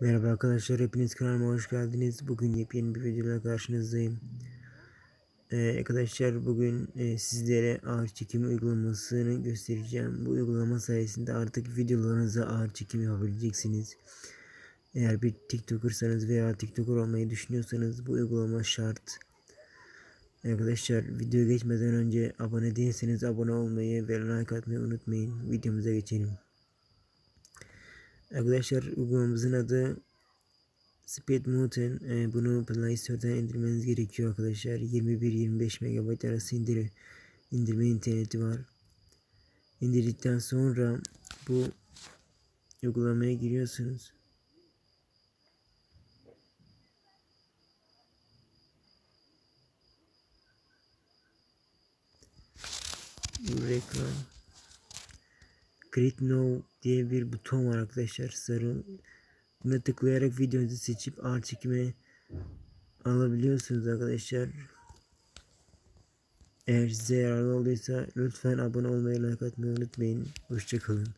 Merhaba arkadaşlar, hepiniz kanalıma hoş geldiniz. Bugün yepyeni bir videoyla karşınızdayım. Ee, arkadaşlar bugün e, sizlere ağır çekim uygulamasını göstereceğim. Bu uygulama sayesinde artık videolarınıza ağır çekim yapabileceksiniz. Eğer bir TikToker'sanız veya TikToker olmayı düşünüyorsanız bu uygulama şart. Arkadaşlar video geçmeden önce abone değilseniz abone olmayı ve like atmayı unutmayın. Videomuza geçelim. Arkadaşlar uygulamamızın adı Speed Mountain. Ee, bunu Play Store'dan indirmeniz gerekiyor arkadaşlar. 21-25 MB arası indir indirme interneti var. İndirdikten sonra bu uygulamaya giriyorsunuz. Reklam. Create Now diye bir buton var arkadaşlar sarı. Buna tıklayarak videonuzu seçip ağır çekime alabiliyorsunuz arkadaşlar. Eğer size yararlı olduysa lütfen abone olmayı like atmayı unutmayın. Hoşçakalın.